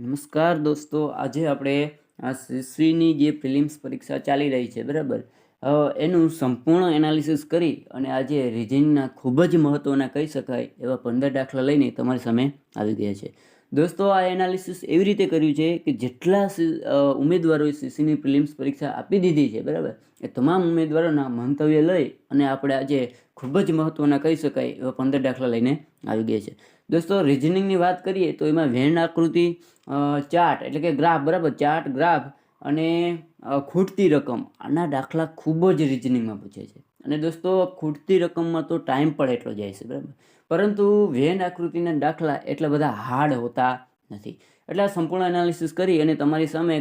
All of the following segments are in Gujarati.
નમસ્કાર દોસ્તો, આજે આપણે આ સીસીની જે પ્રિલિમ્સ પરીક્ષા ચાલી રહી છે, બરાબર? એનું સંપૂર્ણ એનાલિસિસ કરી અને આજે રિઝનિંગના ખૂબ જ મહત્ત્વના કહી શકાય એવા પંદર દાખલા લઈને તમારી સામે આવી ગયા છે. દોસ્તો, આ એનાલિસિસ એવી રીતે કર્યું છે કે જેટલા ઉમેદવારોએ સીસીની પ્રિલિમ્સ પરીક્ષા આપી દીધી છે, બરાબર? એ તમામ ઉમેદવારોના મંતવ્ય લઈ અને આપણે આજે ખૂબ જ મહત્ત્વના કહી શકાય એવા પંદર દાખલા લઈને આવી ગયા છે. દોસ્તો રિઝનિંગની વાત કરીએ તો એમાં વેન આકૃતિ ચાર્ટ એટલે કે ગ્રાફ, બરાબર? ચાર્ટ ગ્રાફ અને ખૂટતી રકમ. આના દાખલા ખૂબ જ રિઝનિંગમાં પૂછે છે. અને દોસ્તો, ખૂટતી રકમમાં તો ટાઈમ પણ એટલો જાય છે, બરાબર? પરંતુ વેન આકૃતિના દાખલા એટલા બધા હાર્ડ હોતા નથી. એટલે સંપૂર્ણ એનાલિસિસ કરી અને તમારી સામે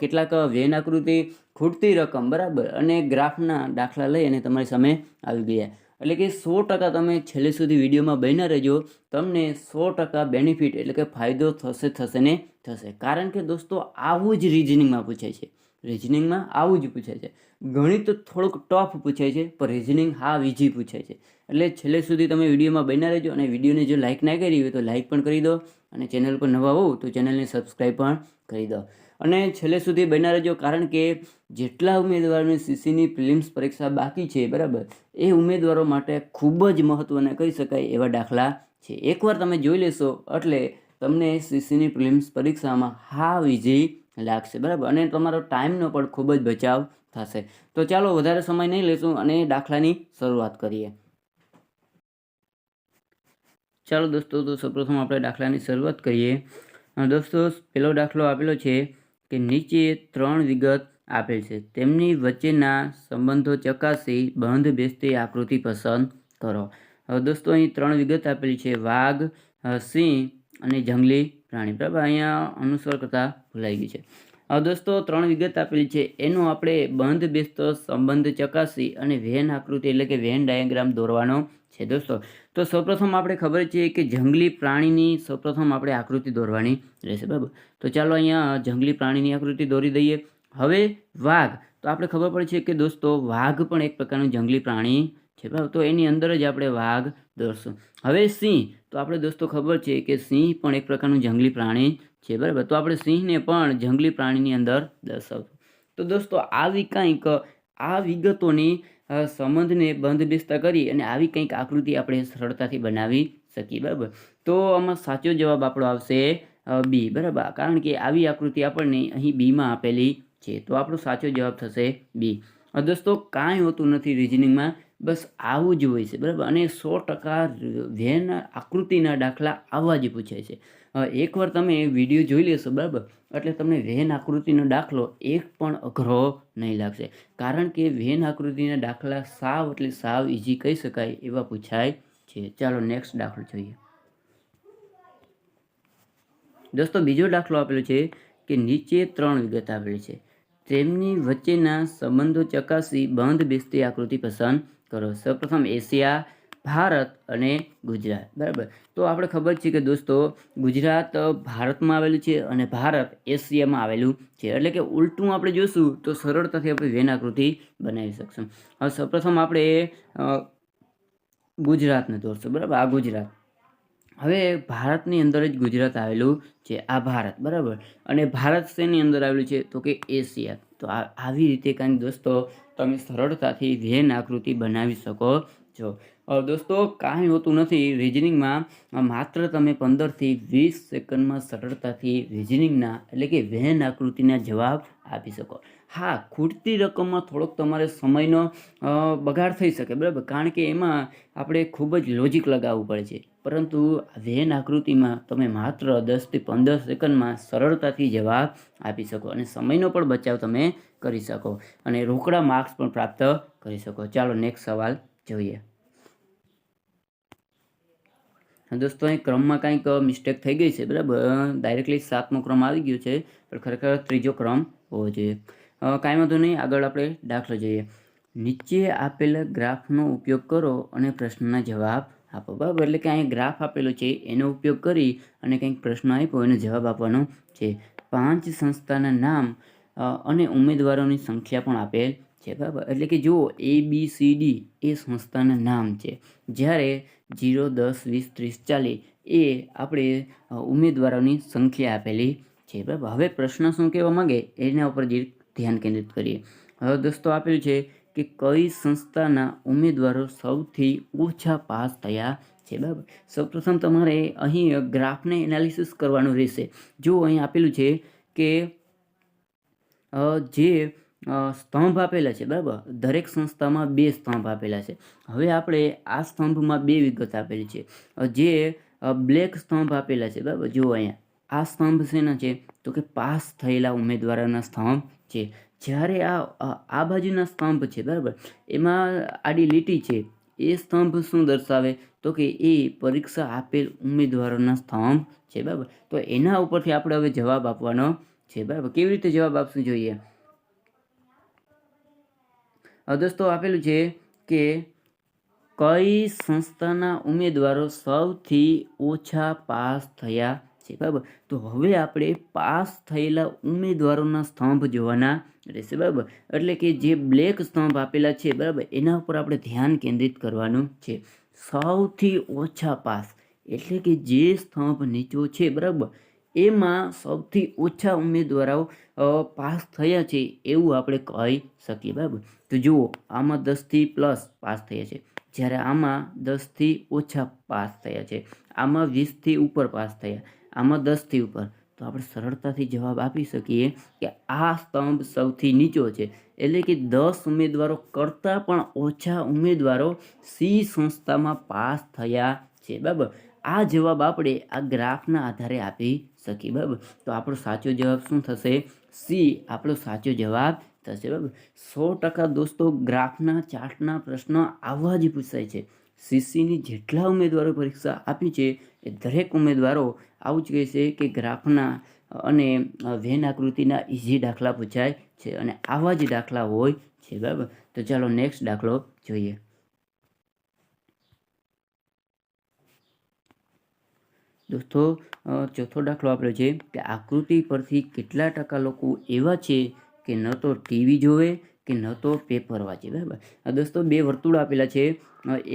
કેટલાક વેન આકૃતિ, ખૂટતી રકમ, બરાબર? અને ગ્રાફના દાખલા લઈ અને તમારી સામે આવી ગયા. એટલે કે સો ટકા તમે છેલ્લે સુધી વિડીયોમાં બન્યા રહેજો. તમને સો ટકા બેનિફિટ એટલે કે ફાયદો થશે થશે ને થશે. કારણ કે દોસ્તો, આવું જ રિઝનિંગમાં પૂછાય છે. રિઝનિંગમાં આવું જ પૂછાય છે. ગણિત થોડુંક ટફ પૂછાય છે, પણ રિઝનિંગ હા વીજી પૂછાય છે. એટલે છેલ્લે સુધી તમે વિડીયોમાં બન્યા રહેજો અને વિડીયોને જો લાઇક ના કરી હોય તો લાઇક પણ કરી દો અને ચેનલ પર નવા હોવ તો ચેનલને સબસ્ક્રાઈબ પણ કરી દો. અને છેલ્લે સુધી બન્યા રહેજો, કારણ કે જેટલા ઉમેદવારોની સીસીની પ્રિલિમ્સ પરીક્ષા બાકી છે, બરાબર, એ ઉમેદવારો માટે ખૂબ જ મહત્ત્વના કહી શકાય એવા દાખલા છે. એકવાર તમે જોઈ લેશો, એટલે તમને સીસીની પ્રિલિમ્સ પરીક્ષામાં હા વિજય લાગશે, બરાબર, અને તમારો ટાઈમનો પણ ખૂબ જ બચાવ થશે. તો ચાલો, વધારે સમય નહીં લેશું અને દાખલાની શરૂઆત કરીએ. ચાલો દોસ્તો, તો સૌપ્રથમ આપણે દાખલાની શરૂઆત કરીએ. દોસ્તો પહેલો દાખલો આપેલો છે. કે નીચે ત્રણ વિગત આપેલ છે. તેમની વચ્ચેના સંબંધો ચકાસી બંધ બેસતી આકૃતિ પસંદ કરો. હવે દોસ્તો, અહીં ત્રણ વિગત આપેલી છે. વાઘ સિંહ અને જંગલી પ્રાણી. બરાબર? અહીંયા અનુસર કરતાં ભૂલાઈ ગઈ છે. હવે દોસ્તો, ત્રણ વિગત આપેલી છે. એનો આપણે બંધ બેસતો સંબંધ ચકાસી અને વેન આકૃતિ એટલે કે વેન ડાયાગ્રામ દોરવાનો છે દોસ્તો. તો સૌપ્રથમ આપણે ખબર છે કે જંગલી પ્રાણીની સૌપ્રથમ આપણે આકૃતિ દોરવાની રહેશે, બરાબર? તો ચાલો અહીંયા જંગલી પ્રાણીની આકૃતિ દોરી દઈએ. હવે વાઘ. તો આપણે ખબર પડે છે કે દોસ્તો, વાઘ પણ એક પ્રકારનું જંગલી પ્રાણી છે, બરાબર? તો એની અંદર જ આપણે વાઘ દોરશું. હવે સિંહ. તો આપણે દોસ્તો ખબર છે કે સિંહ પણ એક પ્રકારનું જંગલી પ્રાણી છે, બરાબર? તો આપણે સિંહને પણ જંગલી પ્રાણીની અંદર દર્શાવશું. તો દોસ્તો, આવી કંઈક આ વિગતોની સંબંધને બંધ બેસતા કરી અને આવી કંઈક આકૃતિ આપણે સરળતાથી બનાવી શકીએ, બરાબર? તો આમાં સાચો જવાબ આપણો આવશે બી બરાબર? કારણ કે આવી આકૃતિ આપણને અહીં બીમાં આપેલી છે. તો આપણો સાચો જવાબ થશે બી દોસ્તો, કાંઈ હોતું નથી રિઝનિંગમાં બસ આવું જ હોય છે, બરાબર? અને સો ટકા વેન આકૃતિના દાખલા આવા જ પૂછાય છે. એકવાર તમે વીડિયો જોઈ લેશો, બરાબર? એટલે તમને વેન આકૃતિનો દાખલો એક પણ અઘરો નહીં લાગશે. કારણ કે વેન આકૃતિના દાખલા સાવ એટલે સાવ ઇઝી કહી શકાય એવા પૂછાય છે. ચાલો નેક્સ્ટ દાખલો જોઈએ. દોસ્તો, બીજો દાખલો આપેલો છે કે નીચે ત્રણ વિગત આપેલી છે. તેમની વચ્ચેના સંબંધો ચકાસી બંધ બેસતી આકૃતિ પસંદ કરો. સૌપ્રથમ એશિયા, ભારત અને ગુજરાત. બરાબર? તો આપણે ખબર છે કે દોસ્તો, ગુજરાત ભારતમાં આવેલું છે અને ભારત એશિયામાં આવેલું છે. એટલે કે ઉલટું આપણે જોશું તો સરળતાથી આપણે વેનાકૃતિ બનાવી શકશું. હવે સૌપ્રથમ આપણે ગુજરાતને દોરશું. બરાબર? આ ગુજરાત. હવે ભારતની અંદર જ ગુજરાત આવેલું છે, આ ભારત, બરાબર? અને ભારત શેની અંદર આવેલું છે? તો કે એશિયા. તો આવી રીતે કાંઈક દોસ્તો, તમે સરળતાથી વેન આકૃતિ બનાવી શકો છો. દોસ્તો, કાંઈ હોતું નથી. રિઝનિંગમાં માત્ર તમે પંદરથી વીસ સેકન્ડમાં સરળતાથી રિઝનિંગના એટલે કે વેન આકૃતિના જવાબ આપી શકો. હા ખૂટતી રકમમાં થોડોક તમારે સમયનો બગાડ થઈ શકે, બરાબર? કારણ કે એમાં આપણે ખૂબ જ લોજિક લગાવવું પડે છે. પરંતુ વેન આકૃતિમાં તમે માત્ર દસથી પંદર સેકન્ડમાં સરળતાથી જવાબ આપી શકો અને સમયનો પણ બચાવ તમે કરી શકો અને રોકડા માર્ક્સ પણ પ્રાપ્ત કરી શકો. ચાલો નેક્સ્ટ સવાલ જોઈએ. દોસ્તો, અહીં ક્રમમાં કંઈક મિસ્ટેક થઈ ગઈ છે, બરાબર? ડાયરેક્ટલી સાતમો ક્રમ આવી ગયો છે, પણ ખરેખર ત્રીજો ક્રમ હોવો જોઈએ. કાંઈ વાંધો નહીં, આગળ આપણે દાખલો જોઈએ. નીચે આપેલા ગ્રાફનો ઉપયોગ કરો અને પ્રશ્નના જવાબ આપો. બરાબર? એટલે કે અહીં ગ્રાફ આપેલો છે, એનો ઉપયોગ કરી અને કંઈક પ્રશ્ન આપ્યો, એનો જવાબ આપવાનો છે. પાંચ સંસ્થાના નામ અને ઉમેદવારોની સંખ્યા પણ આપેલ છે, બરાબર? એટલે કે જુઓ, એ, બી, સી, ડી, એ સંસ્થાના નામ છે. જ્યારે જીરો દસ, વીસ, ત્રીસ, ચાલીસ, એ આપણે ઉમેદવારોની સંખ્યા આપેલી છે, બરાબર? હવે પ્રશ્ન શું કહેવા માંગે? એના ઉપર ધ્યાન કેન્દ્રિત કરીએ. હવે દોસ્તો આપેલું છે કે કઈ સંસ્થાના ઉમેદવારો સૌથી ઓછા પાસ થયા છે, બરાબર? સૌપ્રથમ તમારે અહીં ગ્રાફને એનાલિસિસ કરવાનું રહેશે. જો અહીં આપેલું છે કે જે સ્તંભ આપેલા છે, બરાબર? દરેક સંસ્થામાં બે સ્તંભ આપેલા છે. હવે આપણે આ સ્તંભમાં બે વિગત આપેલી છે. જે બ્લેક સ્તંભ આપેલા છે, બરાબર? જુઓ અહીંયા. આ સ્તંભ શેના છે? તો કે પાસ થયેલા ઉમેદવારોના સ્તંભ છે. જ્યારે આ આ બાજુના સ્તંભ છે, બરાબર? એમાં આડી લીટી છે. એ સ્તંભ શું દર્શાવે? તો કે એ પરીક્ષા આપેલ ઉમેદવારોના સ્તંભ છે, બરાબર? તો એના ઉપરથી આપણે હવે જવાબ આપવાનો છે, બરાબર? કેવી રીતે જવાબ આપશું જોઈએ? દોસ્તો, આપેલું છે કે કઈ સંસ્થાના ઉમેદવારો સૌથી ઓછા પાસ થયા છે, બરાબર? તો હવે આપણે પાસ થયેલા ઉમેદવારોના સ્તંભ જોવાના રહેશે, બરાબર? એટલે કે જે બ્લેક સ્તંભ આપેલા છે, બરાબર? એના ઉપર આપણે ધ્યાન કેન્દ્રિત કરવાનું છે. સૌથી ઓછા પાસ એટલે કે જે સ્તંભ નીચો છે, બરાબર? એમાં સૌથી ઓછા ઉમેદવારો પાસ થયા છે એવું આપણે કહી શકીએ, બરાબર? તો જુઓ, આમાં દસથી પ્લસ પાસ થયા છે. જ્યારે આમાં દસથી ઓછા પાસ થયા છે. આમાં વીસથી ઉપર પાસ થયા. આમાં દસથી ઉપર. તો આપણે સરળતાથી જવાબ આપી શકીએ કે આ સ્તંભ સૌથી નીચો છે. એટલે કે દસ ઉમેદવારો કરતાં પણ ઓછા ઉમેદવારો સી સંસ્થામાં પાસ થયા છે. બરાબર? આ જવાબ આપણે આ ગ્રાફના આધારે આપી શકીએ. બરાબર? તો આપણો સાચો જવાબ શું થશે? સી આપણો સાચો જવાબ થશે. બરાબર? સો ટકા દોસ્તો, ગ્રાફના ચાર્ટના પ્રશ્નો આવા જ પૂછાય છે. સીસીની જેટલા ઉમેદવારો પરીક્ષા આપી છે એ દરેક ઉમેદવારો આવું જ કહે છે કે ગ્રાફના અને વેન આકૃતિના ઇઝી દાખલા પૂછાય છે અને આવા જ દાખલા હોય છે, બરાબર? તો ચાલો નેક્સ્ટ દાખલો જોઈએ. દોસ્તો ચોથો દાખલો આપ્યો છે કે આકૃતિ પરથી કેટલા ટકા લોકો એવા છે કે ન તો ટીવી જોવે કે ન તો પેપર વાંચે, બરાબર? દોસ્તો બે વર્તુળ આપેલા છે.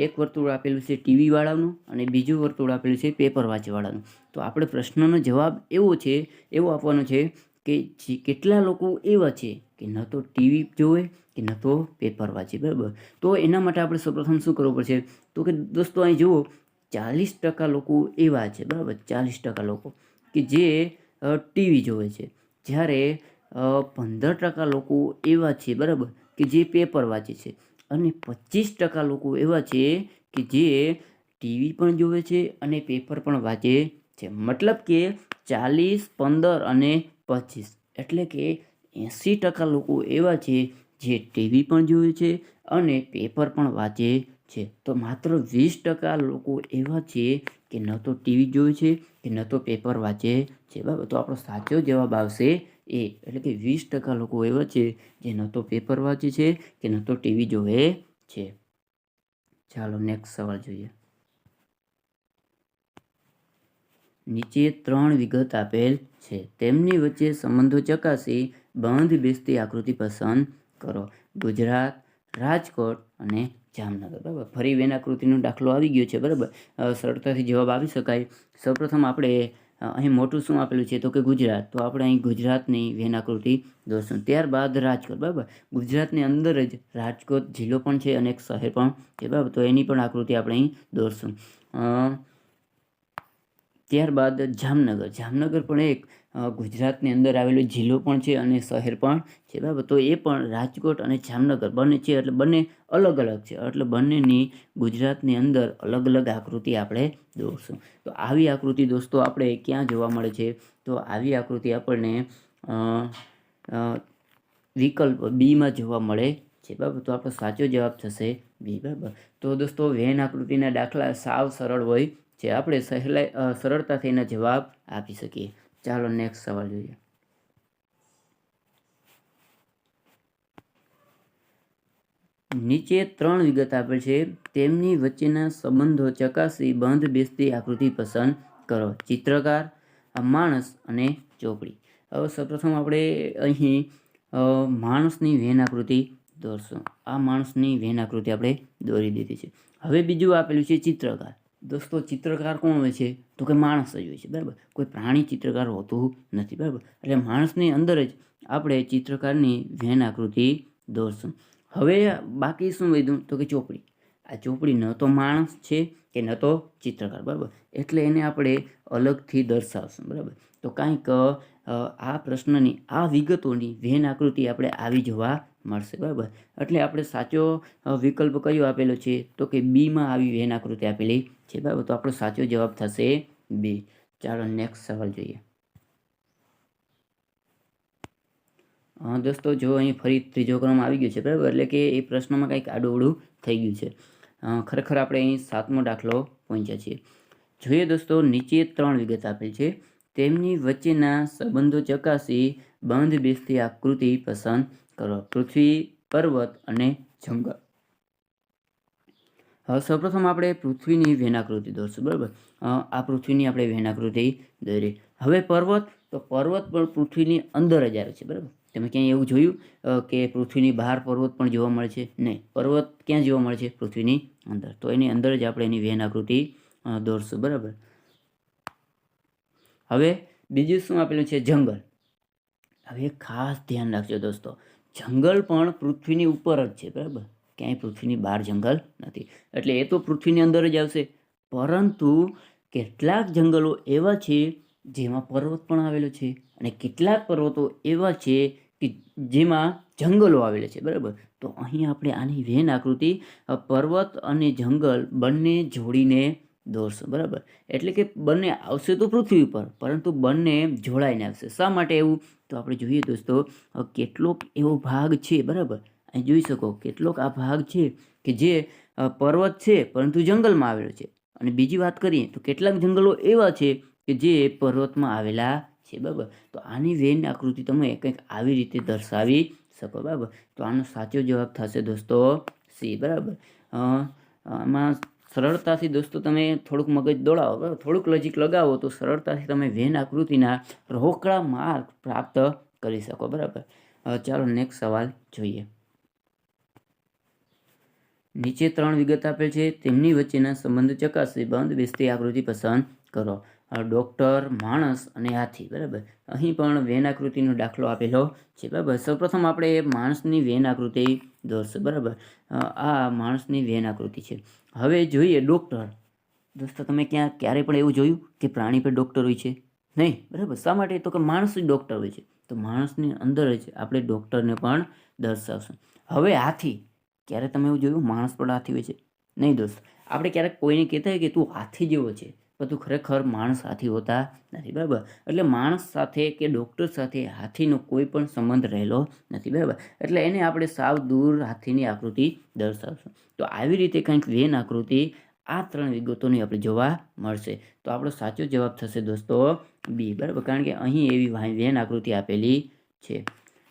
એક વર્તુળ આપેલું છે ટીવીવાળાનું અને બીજું વર્તુળ આપેલું છે પેપર વાંચવાળાનું. તો આપણે પ્રશ્નનો જવાબ એવો છે, એવો આપવાનો છે કે કેટલા લોકો એવા છે કે ન તો ટીવી જોવે કે ન તો પેપર વાંચે, બરાબર? તો એના માટે આપણે સૌપ્રથમ શું કરવું પડશે? તો કે દોસ્તો અહીં જુઓ, ચાલીસ ટકા લોકો એવા છે, બરાબર? ચાલીસ ટકા લોકો કે જે ટીવી જોવે છે. જ્યારે પંદર ટકા લોકો એવા છે, બરાબર, કે જે પેપર વાંચે છે. અને પચીસ ટકા લોકો એવા છે કે જે ટીવી પણ જોવે છે અને પેપર પણ વાંચે છે. મતલબ કે ચાલીસ, પંદર અને પચીસ. એટલે કે એંસી ટકા લોકો એવા છે જે ટીવી પણ જોવે છે અને પેપર પણ વાંચે છે. તો માત્ર વીસ ટકા લોકો એવા છે કે ન તો ટીવી જોવે છે કે ન તો પેપર વાંચે છે. બરાબર? તો આપણો સાચો જવાબ આવશે એ, એટલે કે વીસ ટકા લોકો એવા છે જે ન તો પેપર વાંચે છે કે ન તો ટીવી જોવે છે. ચાલો નેક્સ્ટ સવાલ જોઈએ. નીચે ત્રણ વિગત આપેલ છે. તેમની વચ્ચે સંબંધો ચકાસી બંધ બેસતી આકૃતિ પસંદ કરો. ગુજરાત, રાજકોટ અને જામનગર. બરાબર? ફરી વેન આકૃતિનો દાખલો આવી ગયો છે. બરાબર? સરળતાથી જવાબ આવી શકાય. સૌપ્રથમ આપણે અહીં મોટું શું આપેલું છે? તો કે ગુજરાત. તો આપણે અહીં ગુજરાતની વેન આકૃતિ દોરશું. ત્યારબાદ રાજકોટ, બરાબર? ગુજરાતની અંદર જ રાજકોટ જિલ્લો પણ છે અને એક શહેર પણ છે, બરાબર? તો એની પણ આકૃતિ આપણે અહીં દોરશું. ત્યારબાદ જામનગર. જામનગર પણ એક ગુજરાતની અંદર આવેલો જિલ્લો પણ છે અને શહેર પણ છે. બરાબર? તો એ પણ રાજકોટ અને જામનગર બંને છે. એટલે બંને અલગ અલગ છે. એટલે બંનેની ગુજરાતની અંદર અલગ અલગ આકૃતિ આપણે દોરશું. તો આવી આકૃતિ દોસ્તો આપણે ક્યાં જોવા મળે છે? તો આવી આકૃતિ આપણને વિકલ્પ બીમાં જોવા મળે છે. બરાબર? તો આપણો સાચો જવાબ થશે બી. બરાબર? તો દોસ્તો વેન આકૃતિના દાખલા સાવ સરળ હોય. છે આપણે સહેલાઈ સરળતાથી એના જવાબ આપી શકીએ. ચાલો નેક્સ્ટ સવાલ જોઈએ. નીચે ત્રણ વિગત આપેલ છે. તેમની વચ્ચેના સંબંધો ચકાસી બંધ બેસતી આકૃતિ પસંદ કરો. ચિત્રકાર માણસ અને ચોપડી. હવે સૌપ્રથમ આપણે અહીં માણસની વેન આકૃતિ દોરશું. આ માણસની વેન આકૃતિ આપણે દોરી દીધી છે. હવે બીજું આપેલું છે ચિત્રકાર. દોસ્તો ચિત્રકાર કોણ હોય છે? તો કે માણસ જ હોય છે, બરાબર? કોઈ પ્રાણી ચિત્રકાર હોતું નથી, બરાબર? એટલે માણસની અંદર જ આપણે ચિત્રકારની વેન આકૃતિ દોરશું. હવે બાકી શું વધ્યું? તો કે ચોપડી. આ ચોપડી ન તો માણસ છે કે ન તો ચિત્રકાર, બરાબર? એટલે એને આપણે અલગથી દર્શાવશું, બરાબર? તો કાંઈક આ પ્રશ્નની, આ વિગતોની વેન આકૃતિ આપણે આવી જોવા મળશે, બરાબર? એટલે આપણે સાચો વિકલ્પ કયો આપેલો છે? તો કે બીમાં આવી વેન આકૃતિ આપેલી છે, બરાબર? તો આપણો સાચો જવાબ થશે બી. ચાલો નેક્સ્ટ સવાલ જોઈએ. દોસ્તો, જો અહીં ફરી ત્રીજો ક્રમ આવી ગયો છે, બરાબર? એટલે કે એ પ્રશ્નમાં કંઈક આડું થઈ ગયું છે. ખરેખર આપણે અહીં સાતમો દાખલો પહોંચ્યા છીએ. જોઈએ દોસ્તો, નીચે ત્રણ વિગત આપેલ છે. તેમની વચ્ચેના સંબંધો ચકાસી બંધ બેસતી આકૃતિ પસંદ કરો. પૃથ્વી, પર્વત અને જંગલ. હવે સૌપ્રથમ આપણે પૃથ્વીની વેનાકૃતિ દોરશું, બરાબર? આ પૃથ્વીની આપણે વેનાકૃતિ દોરી. હવે પર્વત, તો પર્વત પણ પૃથ્વીની અંદર જ આવે છે, બરાબર? તમે ક્યાંય એવું જોયું કે પૃથ્વીની બહાર પર્વત પણ જોવા મળે છે? નહીં. પર્વત ક્યાં જોવા મળે છે? પૃથ્વીની અંદર. તો એની અંદર જ આપણે એની વેનાકૃતિ દોરશું, બરાબર? હવે બીજું શું આપેલું છે? જંગલ. હવે ખાસ ધ્યાન રાખજો દોસ્તો. જંગલ પણ પૃથ્વીની ઉપર જ છે, બરાબર? ક્યાંય પૃથ્વીની બહાર જંગલ નથી. એટલે એ તો પૃથ્વીની અંદર જ આવશે. પરંતુ કેટલાક જંગલો એવા છે જેમાં પર્વત પણ આવેલો છે અને કેટલાક પર્વતો એવા છે કે જેમાં જંગલો આવેલા છે, બરાબર? તો અહીં આપણે આની વેન આકૃતિ પર્વત અને જંગલ બંને જોડીને દોરશું બરાબર? એટલે કે બંને આવશે તો પૃથ્વી પર, પરંતુ બંને જોડાઈને આવશે. શા માટે એવું? તો આપણે જોઈએ દોસ્તો કેટલોક એવો ભાગ છે, બરાબર? અહીં જોઈ શકો, કેટલોક આ ભાગ છે કે જે પર્વત છે, પરંતુ જંગલમાં આવેલો છે. અને બીજી વાત કરીએ, તો કેટલાક જંગલો એવા છે કે જે પર્વતમાં આવેલા છે, બરાબર? તો આની વેન આકૃતિ તમે કંઈક આવી રીતે દર્શાવી શકો, બરાબર? તો આનો સાચો જવાબ થશે દોસ્તો, સી, બરાબર? આમાં સરળતાથી દોસ્તો તમે થોડુંક મગજ દોડાવો. બરાબર થોડુંક લજીક લગાવો તો સરળતાથી તમે વેન આકૃતિના રોકડા માર્ક પ્રાપ્ત કરી શકો. બરાબર? ચાલો નેક્સ્ટ સવાલ જોઈએ. નીચે ત્રણ વિગત આપેલ છે. તેમની વચ્ચેના સંબંધ ચકાસી બંધ બેસતી આકૃતિ પસંદ કરો. ડૉક્ટર, માણસ અને હાથી, બરાબર? અહીં પણ વેન આકૃતિનો દાખલો આપેલો છે, બરાબર? સૌપ્રથમ આપણે માણસની વેન આકૃતિ દોરશું, બરાબર? આ માણસની વેન આકૃતિ છે. હવે જોઈએ ડૉક્ટર. દોસ્તો, તમે ક્યાં, ક્યારે પણ એવું જોયું કે પ્રાણી પર ડૉક્ટર હોય છે? નહીં, બરાબર? શા માટે? તો કે માણસ જ ડૉક્ટર હોય છે. તો માણસની અંદર જ આપણે ડૉક્ટરને પણ દર્શાવશું. હવે હાથી. ક્યારે તમે એવું જોયું? માણસ પણ હાથી હોય છે. નહીં દોસ્ત, આપણે ક્યારેક કોઈને કહેતા હોય કે તું હાથી જેવો છે. તું ખરેખર માણસ હાથી હોતા નથી, બરાબર? એટલે માણસ સાથે કે ડૉક્ટર સાથે હાથીનો કોઈ પણ સંબંધ રહેલો નથી, બરાબર? એટલે એને આપણે સાવ દૂર હાથીની આકૃતિ દર્શાવશું. તો આવી રીતે કંઈક વેન આકૃતિ આ ત્રણ વિગતોની આપણે જોવા મળશે. તો આપણો સાચો જવાબ થશે દોસ્તો બી બરાબર? કારણ કે અહીં એવી વેન આકૃતિ આપેલી છે.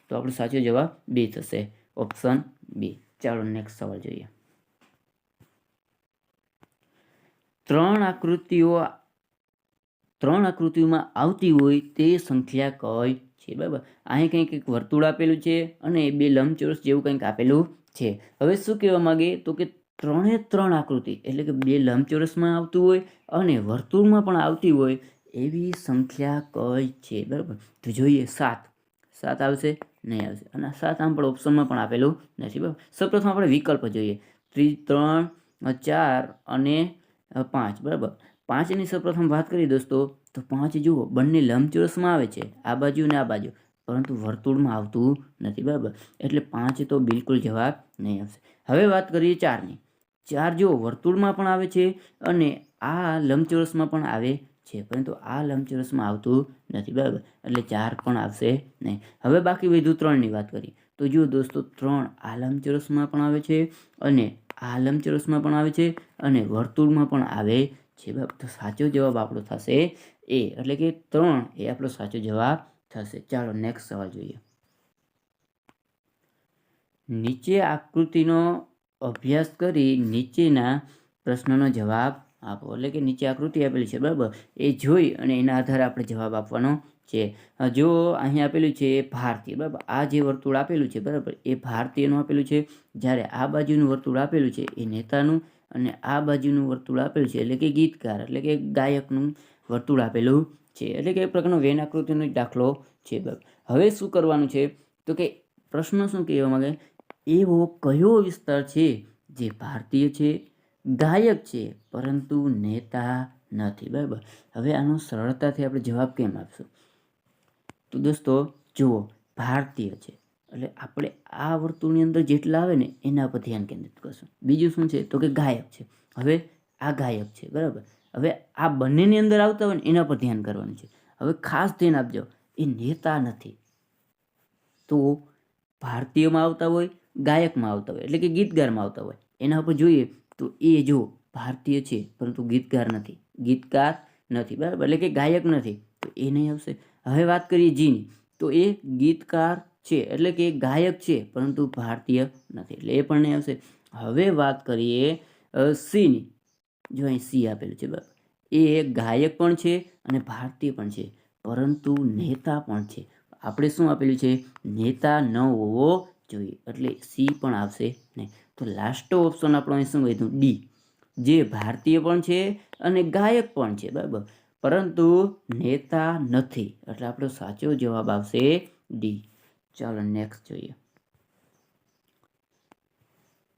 તો આપણો સાચો જવાબ બી થશે. ઓપ્શન બી ચાલો નેક્સ્ટ સવાલ જોઈએ. ત્રણ આકૃતિઓ ત્રણ આકૃતિઓમાં આવતી હોય તે સંખ્યા કઈ છે, બરાબર? અહીં કંઈક એક વર્તુળ આપેલું છે અને બે લંબચોરસ જેવું કંઈક આપેલું છે. હવે શું કહેવા માગે? તો કે ત્રણે ત્રણ આકૃતિ, એટલે કે બે લંબચોરસમાં આવતું હોય અને વર્તુળમાં પણ આવતી હોય એવી સંખ્યા કઈ છે, બરાબર? તો જોઈએ સાત. સાત આવશે? નહીં આવશે. અને સાત આમ પણ ઓપ્શનમાં પણ આપેલું નથી, બરાબર? સૌપ્રથમ આપણે વિકલ્પ જોઈએ. ત્રી ત્રણ, ચાર અને પાંચ, બરાબર. પાંચની સૌપ્રથમ વાત કરીએ દોસ્તો, તો પાંચ જુઓ, બંને લંબચોરસમાં આવે છે, આ બાજુ અને આ બાજુ. પરંતુ વર્તુળમાં આવતું નથી, બરાબર. એટલે પાંચ તો બિલકુલ જવાબ નહીં આવશે. હવે વાત કરીએ ચારની. ચાર જુઓ, વર્તુળમાં પણ આવે છે અને આ લંબચોરસમાં પણ આવે છે, પરંતુ આ લંબચોરસમાં આવતું નથી, બરાબર. એટલે ચાર પણ આવશે નહીં. હવે બાકી વધુ ત્રણની વાત કરીએ. તો જુઓ દોસ્તો, ત્રણ આ લંબચોરસમાં પણ આવે છે અને આ લંબચોરસમાં પણ આવે છે અને વર્તુળમાં પણ આવે. છે તો સાચો જવાબ આપણો થશે એ, એટલે કે ત્રણ એ આપણો સાચો જવાબ થશે. ચાલો નેક્સ્ટ સવાલ જોઈએ. નીચે આકૃતિનો અભ્યાસ કરી નીચેના પ્રશ્નનો જવાબ આપો. એટલે કે નીચે આકૃતિ આપેલી છે, બરાબર? એ જોઈ અને એના આધારે આપણે જવાબ આપવાનો છે. જો અહીં આપેલું છે એ ભારતીય, બરાબર? આ જે વર્તુળ આપેલું છે, બરાબર? એ ભારતીયનું આપેલું છે. જ્યારે આ બાજુનું વર્તુળ આપેલું છે એ નેતાનું અને આ બાજુનું વર્તુળ આપેલું છે એટલે કે ગીતકાર, એટલે કે ગાયકનું વર્તુળ આપેલું છે. એટલે કે એક પ્રકારનો વેન આકૃતિનો દાખલો છે, બરાબર? હવે શું કરવાનું છે? તો કે પ્રશ્ન શું કહેવા માંગે? એવો કયો વિસ્તાર છે જે ભારતીય છે, ગાયક છે, પરંતુ નેતા નથી, બરાબર? હવે આનો સરળતાથી આપણે જવાબ કેમ આપશું? તો દોસ્તો, જુઓ, ભારતીય છે. એટલે આપણે આ વર્તુળની અંદર જેટલા આવે ને, એના પર ધ્યાન કેન્દ્રિત કરશું. બીજું શું છે? તો કે ગાયક છે. હવે આ ગાયક છે, બરાબર? હવે આ બંનેની અંદર આવતા હોય ને, એના પર ધ્યાન કરવાનું છે. હવે ખાસ ધ્યાન આપજો, એ નેતા નથી. તો ભારતીયમાં આવતા હોય, ગાયકમાં આવતા હોય, એટલે કે ગીતગારમાં આવતા હોય, એના ઉપર જોઈએ, તો એ જો ભારતીય છે, પરંતુ ગીતકાર નથી. ગીતકાર નથી, બરાબર? એટલે કે ગાયક નથી, તો એ નહીં આવશે. હવે વાત કરીએ જીની. તો એ ગીતકાર છે, એટલે કે ગાયક છે, પરંતુ ભારતીય નથી, એટલે એ પણ નહીં આવશે. હવે વાત કરીએ સીની. જો અહીં સી આપેલું છે, બરાબર. એ ગાયક પણ છે અને ભારતીય પણ છે, પરંતુ નેતા પણ છે. આપણે શું આપેલું છે? નેતા ન હોવો જોઈએ, એટલે સી પણ આવશે નહીં. તો લાસ્ટ ઓપ્શન આપણો અહીં શું વધ્યું? ડી. જે ભારતીય પણ છે અને ગાયક પણ છે, બરાબર. પરંતુ નેતા નથી. એટલે આપણો સાચો જવાબ આવશે ડી ચાલો નેક્સ્ટ જોઈએ.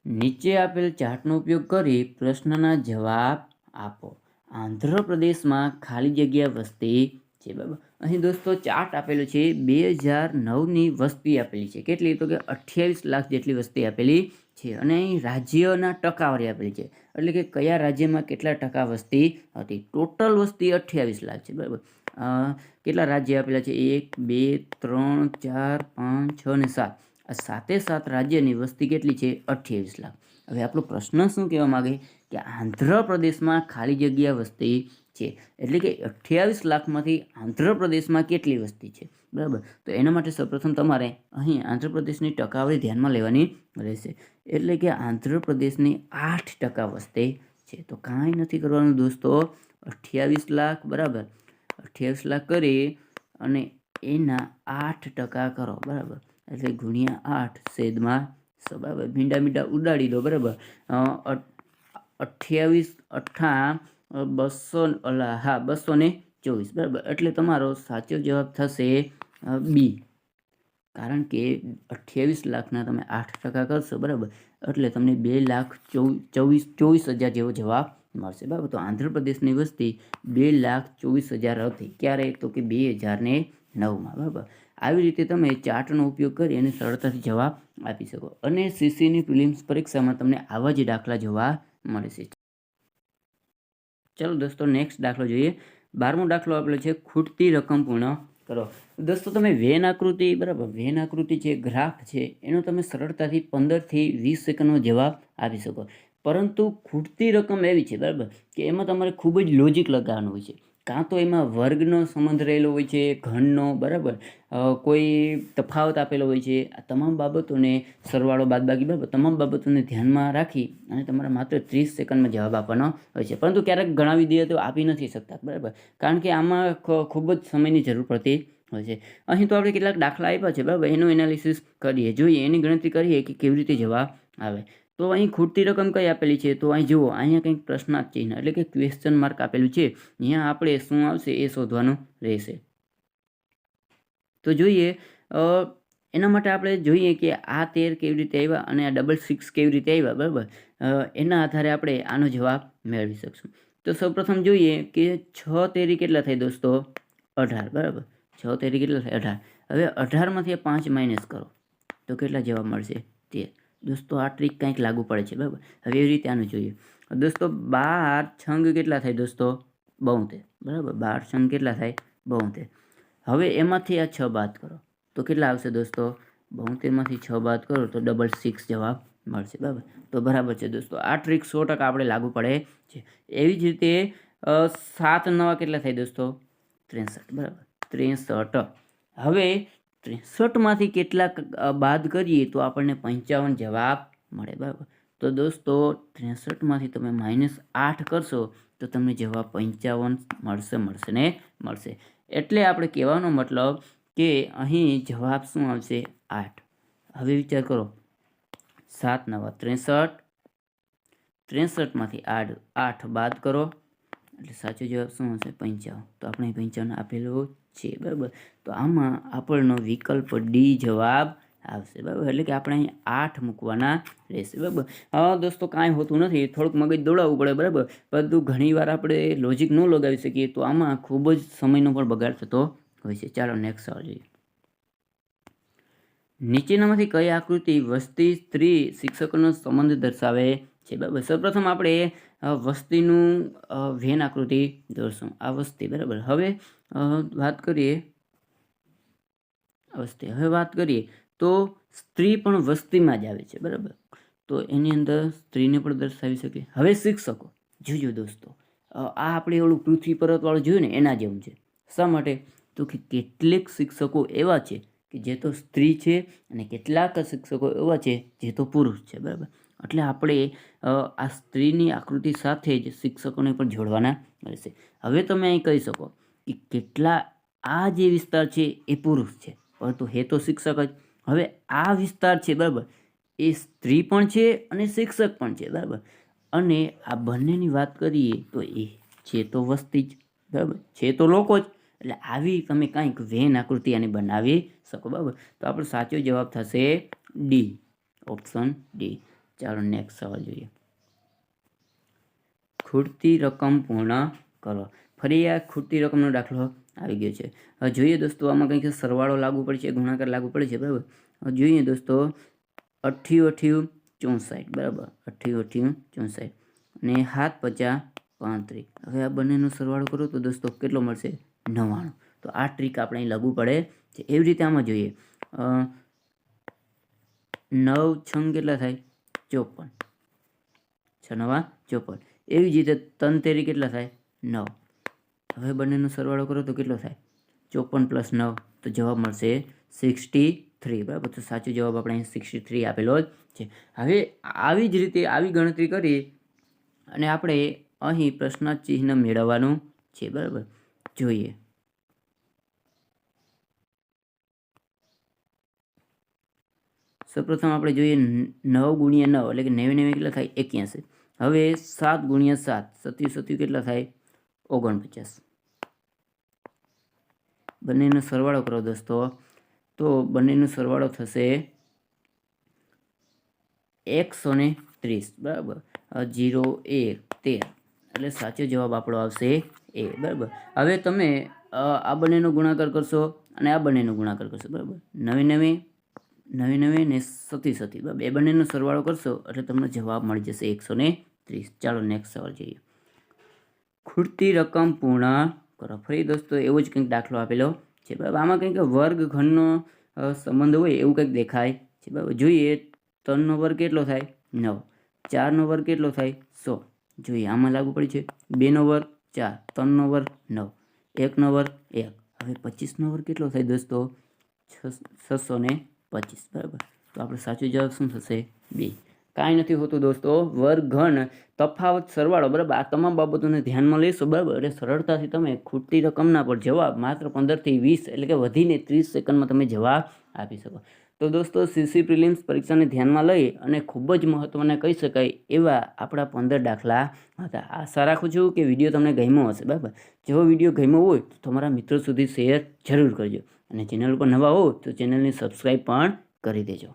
નીચે આપેલ ચાર્ટનો ઉપયોગ કરી પ્રશ્નના જવાબ આપો. આંધ્રપ્રદેશમાં ખાલી જગ્યા વસ્તી છે, બરાબર? અહીં દોસ્તો ચાર્ટ આપેલો છે, બે હજાર નવની વસ્તી આપેલી છે. કેટલી? તો કે અઠ્યાવીસ લાખ જેટલી વસ્તી આપેલી છે અને અહીં રાજ્યના ટકાવારી આપેલી છે. એટલે કે કયા રાજ્યમાં કેટલા ટકા વસ્તી હતી? ટોટલ વસ્તી અઠ્યાવીસ લાખ છે, બરાબર. કેટલા રાજ્ય આપેલા છે? એક, બે, ત્રણ, ચાર, પાંચ, છ અને સાત. આ સાતે સાત રાજ્યની વસ્તી કેટલી છે? અઠ્યાવીસ લાખ. હવે આપણો પ્રશ્ન શું કહેવા માગે? કે આંધ્રપ્રદેશમાં ખાલી જગ્યા વસ્તી છે. એટલે કે અઠ્યાવીસ લાખમાંથી આંધ્રપ્રદેશમાં કેટલી વસ્તી છે? બરાબર. તો એના માટે સૌપ્રથમ તમારે અહીં આંધ્રપ્રદેશની ટકાવારી ધ્યાનમાં લેવાની રહેશે. એટલે કે આંધ્રપ્રદેશની આઠ ટકા વસ્તી છે. તો કાંઈ નથી કરવાનું દોસ્તો. અઠ્યાવીસ લાખ, બરાબર. અઠ્યાવીસ લાખ કરી અને એના આઠ ટકા કરો, બરાબર. એટલે ગુણ્યા આઠ સેદમાં બરાબર. ભીંડા મીંડા ઉડાડી દો, બરાબર. અઠ- અઠ્યાવીસ અઠ્ઠા બસો, અલા, હા, બસો ચોવીસ, બરાબર. એટલે તમારો સાચો જવાબ થશે બી. કારણ કે અઠ્યાવીસ લાખના તમે આઠ ટકા કરશો, બરાબર? એટલે તમને બે લાખ ચોવીસ ચોવીસ હજાર જેવો જવાબ મળશે, બરાબર? તો આંધ્રપ્રદેશની વસ્તી બે લાખ ચોવીસ હજાર હતી. ક્યારે? તો કે બે હજાર ને નવમાં, બરાબર? આવી રીતે તમે ચાર્ટનો ઉપયોગ કરી અને સરળતાથી જવાબ આપી શકો. અને સીસીની પ્રિલિમ્સ પરીક્ષામાં તમને આવા જ દાખલા જોવા મળે છે ચલો દોસ્તો નેક્સ્ટ દાખલો જોઈએ. બારમો દાખલો આપેલો છે, ખૂટતી રકમ પૂર્ણ કરો. દોસ્તો, તમે વેન આકૃતિ, બરાબર, વેન આકૃતિ છે ગ્રાફ છે, એનો તમે સરળતાથી પંદરથી વીસ સેકન્ડનો જવાબ આપી શકો. પરંતુ ખૂટતી રકમ એવી છે, બરાબર, કે એમાં તમારે ખૂબ જ લોજિક લગાવવાનું હોય છે. કાં તો એમાં વર્ગનો સંબંધ રહેલો હોય છે, ઘનનો, બરાબર? કોઈ તફાવત આપેલો હોય છે, આ તમામ બાબતોને સરવાળો બાદબાકી બરાબર? તમામ બાબતોને ધ્યાનમાં રાખી અને તમારે માત્ર ત્રીસ સેકન્ડમાં જવાબ આપવાનો હોય છે. પરંતુ ક્યારેક ઘણા વિદ્યાર્થીઓ આપી નથી શકતા, બરાબર? કારણ કે આમાં ખૂબ જ સમયની જરૂર પડતી હોય છે. અહીં તો આપણે કેટલાક દાખલા આપ્યા છે, બરાબર? એનું એનાલિસિસ કરીએ. જોઈએ, એની ગણતરી કરીએ કે કેવી રીતે જવાબ આવે. તો અહીં ખૂટતી રકમ કઈ આપેલી છે? તો અહીં જુઓ, અહીંયા કંઈક પ્રશ્નાર્થ ચિહ્ન એટલે કે ક્વેશ્ચન માર્ક આપેલું છે. અહીંયા આપણે શું આવશે એ શોધવાનું રહેશે. તો જોઈએ એના માટે આપણે જોઈએ કે આ તેર કેવી રીતે આવ્યા અને આ ડબલ સિક્સ કેવી રીતે આવ્યા, બરાબર? એના આધારે આપણે આનો જવાબ મેળવી શકશું. તો સૌપ્રથમ જોઈએ કે છ તેરી કેટલા થાય દોસ્તો? અઢાર, બરાબર? છ તેરી કેટલા થાય અઢાર. હવે અઢારમાંથી પાંચ માઇનસ કરો. તો કેટલા જવાબ મળશે? તેર. દોસ્તો, આ ટ્રીક કંઈક લાગુ પડે છે, બરાબર? હવે એવી રીતે આનું જોઈએ. દોસ્તો, બાર છંગ કેટલા થાય દોસ્તો? બોતેર, બરાબર? બાર છંગ કેટલા થાય? બોતેર. હવે એમાંથી આ છ બાદ કરો. તો કેટલા આવશે દોસ્તો? બોતેરમાંથી છ બાદ કરો તો ડબલ સિક્સ જવાબ મળશે, બરાબર? તો બરાબર છે દોસ્તો. આ ટ્રીક સો ટકા આપણે લાગુ પડે છે. એવી જ રીતે સાત નવા કેટલા થાય દોસ્તો? ત્રેસઠ, બરાબર? ત્રેસઠ. હવે ત્રેસઠમાંથી કેટલાક બાદ કરીએ તો આપણને પંચાવન જવાબ મળે, બરાબર? તો દોસ્તો, ત્રેસઠમાંથી તમે માઇનસ આઠ કરશો, તો તમને જવાબ પંચાવન મળશે મળશે ને મળશે. એટલે આપણે કહેવાનો મતલબ કે અહીં જવાબ શું આવશે? આઠ. હવે વિચાર કરો. સાત નવા ત્રેસઠ. ત્રેસઠમાંથી આઠ આઠ બાદ કરો. એટલે સાચો જવાબ શું હશે? પંચાવન તો આપણે પંચાવન આપેલો છે, બરાબર? તો આમાં આપણનો વિકલ્પ ડી જવાબ આવશે, બરાબર? એટલે કે આપણે અહીં આઠ મૂકવાના રહેશે, બરાબર? હા, દોસ્તો, કાંઈ હોતું નથી. થોડુંક મગજ દોડાવવું પડે, બરાબર? પરંતુ ઘણીવાર આપણે લોજિક ન લગાવી શકીએ તો આમાં ખૂબ જ સમયનો પણ બગાડ થતો હોય છે. ચાલો નેક્સ્ટ સવાલ જોઈએ. નીચેનામાંથી કઈ આકૃતિ વસ્તી સ્ત્રી શિક્ષકોનો સંબંધ દર્શાવે છે, બરાબર? સૌપ્રથમ આપણે વસ્તીનું વેન આકૃતિ દોરશું. આ વસ્તી, બરાબર. હવે વાત કરીએ વસ્તી. હવે વાત કરીએ, તો સ્ત્રી પણ વસ્તીમાં જ આવે છે, બરાબર. તો એની અંદર સ્ત્રીને પણ દર્શાવી શકે હવે શિક્ષકો, જોજો દોસ્તો. આ આપણે ઓલું પૃથ્વી પર્વતવાળું જોયું ને, એના જેવું છે. શા માટે? તો કે કેટલીક શિક્ષકો એવા છે કે જે તો સ્ત્રી છે અને કેટલાક શિક્ષકો એવા છે જે તો પુરુષ છે, બરાબર. એટલે આપણે આ સ્ત્રીની આકૃતિ સાથે જ શિક્ષકોને પણ જોડવાના રહેશે. હવે તમે અહીં કહી શકો કે કેટલા, આ જે વિસ્તાર છે એ પુરુષ છે, પરંતુ હે તો શિક્ષક જ. હવે આ વિસ્તાર છે, બરાબર, એ સ્ત્રી પણ છે અને શિક્ષક પણ છે, બરાબર. અને આ બંનેની વાત કરીએ તો એ છે તો વસ્તી જ, બરાબર, છે તો લોકો જ. એટલે આવી તમે કાંઈક વેન આકૃતિ આને બનાવી શકો, બરાબર. તો આપણો સાચો જવાબ થશે ડી, ઓપ્શન ડી. ચાલો નેક્સ્ટ સવાલ જોઈએ. ખૂટતી રકમ પૂર્ણ કરો. ફરી આ ખૂટતી રકમનો દાખલો આવી ગયો છે. હવે જોઈએ દોસ્તો, આમાં કંઈક સરવાળો લાગુ પડે છે ગુણાકાર લાગુ પડે છે બરાબર જોઈએ દોસ્તો અઠ્ઠી અઠ્યું ચોસાઠ, બરાબર? અઠ્ઠી અઠ્યું ચોસાઠ. અને હાથ પચાસ પાંત્રીસ. હવે આ બંનેનો સરવાળો કરો તો દોસ્તો કેટલો મળશે? નવ્વાણું. તો આ ટ્રીક આપણે અહીં લાગુ પડે છે. એવી રીતે આમાં જોઈએ. નવ છંગ કેટલા થાય? ચોપન. છ નવા ચોપન. એવી જ રીતે ત્રણ તેરી કેટલા થાય? નવ. હવે બંનેનો સરવાળો કરો તો કેટલો થાય? ચોપન પ્લસ નવ તો જવાબ મળશે સિક્સટી થ્રી. બરાબર? તો સાચો જવાબ આપણે અહીં સિક્સટી થ્રી આપેલો જ છે. હવે આવી જ રીતે આવી ગણતરી કરી અને આપણે અહીં પ્રશ્ન ચિહ્ન મેળવવાનું છે. બરાબર? જોઈએ. સૌપ્રથમ આપણે જોઈએ નવ ગુણ્યા નવ એટલે કે નેવી નેવી કેટલા થાય? એક્યાસી. હવે સાત ગુણ્યા સાત, સત્યુ સત્યુ કેટલા થાય? ઓગણપચાસ. બંનેનો સરવાળો કરો દોસ્તો. તો બંનેનો સરવાળો થશે એકસો ને ત્રીસ, બરાબર? જીરો, એક, તેર. એટલે સાચો જવાબ આપણો આવશે એ, બરાબર? હવે તમે આ બંનેનો ગુણાકાર કરશો અને આ બંનેનો ગુણાકાર કરશો, બરાબર? નવી નવી નવી નવી ને સતી સતી બરાબર બંનેનો સરવાળો કરશો એટલે તમને જવાબ મળી જશે એકસો ને ત્રીસ. ચાલો નેક્સ્ટ સવાલ જોઈએ. ખૂટતી રકમ પૂર્ણ કરો. ફરી દોસ્તો, એવો જ કંઈક દાખલો આપેલો છે. બરાબર આમાં કંઈક વર્ગખંડનો સંબંધ હોય એવું કંઈક દેખાય છે. બરાબર જોઈએ, ત્રણનો વર્ગ કેટલો થાય? નવ. ચારનો વર્ગ કેટલો થાય? સો. જોઈએ, આમાં લાગુ પડે છે. બેનો વર્ગ ચાર, ત્રણનો વર્ગ નવ, એકનો વર્ગ એક. હવે પચીસનો વર્ગ કેટલો થાય દોસ્તો? છસો ને પચીસ, બરાબર. તો આપણો સાચો જવાબ શું થશે? બે. કાંઈ નથી હોતું દોસ્તો. વર્ગઘન તફાવત, સરવાળો, બરાબર? આ તમામ બાબતોને ધ્યાનમાં લેશો, બરાબર? એટલે સરળતાથી તમે ખૂટતી રકમના પર જવાબ માત્ર પંદરથી વીસ એટલે કે વધીને ત્રીસ સેકન્ડમાં તમે જવાબ આપી શકો. તો દોસ્તો, સીસી પ્રિલિમ્સ પરીક્ષાને ધ્યાનમાં લઈ અને ખૂબ જ મહત્ત્વના કહી શકાય એવા આપણા પંદર દાખલા હતા. આશા રાખું છું કે વીડિયો તમને ગમ્યો હશે, બરાબર? જો વીડિયો ગમ્યો હોય તો તમારા મિત્રો સુધી શેર જરૂર કરજો. અને ચેનલ પર નવા હો તો ચેનલને સબસ્ક્રાઈબ પણ કરી દેજો.